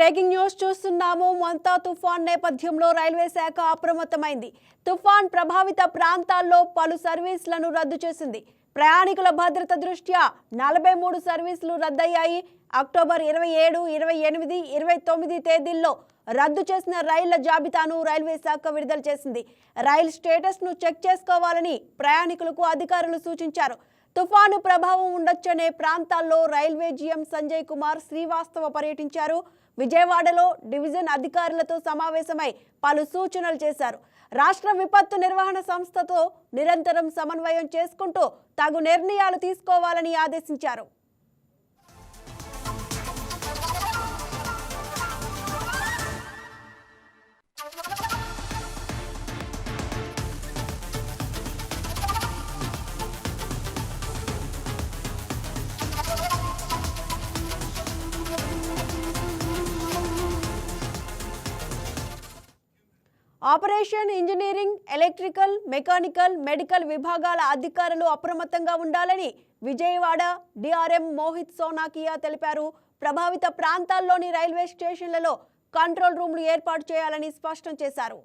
Breaking news చూస్తున్నాము. మంతా తుఫాన్ నేపథ్యంలో రైల్వే శాఖ అప్రమత్తమైంది. తుఫాన్ ప్రభావిత ప్రాంతాల్లో పలు సర్వీసులను రద్దు చేసింది. ప్రయాణికుల భద్రత దృష్ట్యా నలభై మూడు సర్వీసులు రద్దయ్యాయి. అక్టోబర్ ఇరవై ఏడు ఇరవై ఎనిమిది ఇరవై తొమ్మిది తేదీల్లో రద్దు చేసిన రైళ్ళ జాబితాను రైల్వే శాఖ విడుదల చేసింది. రైల్ స్టేటస్ను చెక్ చేసుకోవాలని ప్రయాణికులకు అధికారులు సూచించారు. తుఫాను ప్రభావం ఉండొచ్చనే ప్రాంతాల్లో రైల్వే జీఎం సంజయ్ కుమార్ శ్రీవాస్తవ పర్యటించారు. విజయవాడలో డివిజన్ అధికారులతో సమావేశమై పలు సూచనలు చేశారు. రాష్ట్ర విపత్తు నిర్వహణ సంస్థతో నిరంతరం సమన్వయం చేసుకుంటూ తగు నిర్ణయాలు తీసుకోవాలని ఆదేశించారు. Operation engineering electrical mechanical medical విభాగాల అధికారులు అప్రమత్తంగా ఉండాలని విజయవాడ డిఆర్ఎం మోహిత్ సోనాకియా తెలిపారు. ప్రభావిత ప్రాంతాల్లోని రైల్వే స్టేషన్లలో కంట్రోల్ రూమ్లు ఏర్పాటు చేయాలని స్పష్టం చేశారు.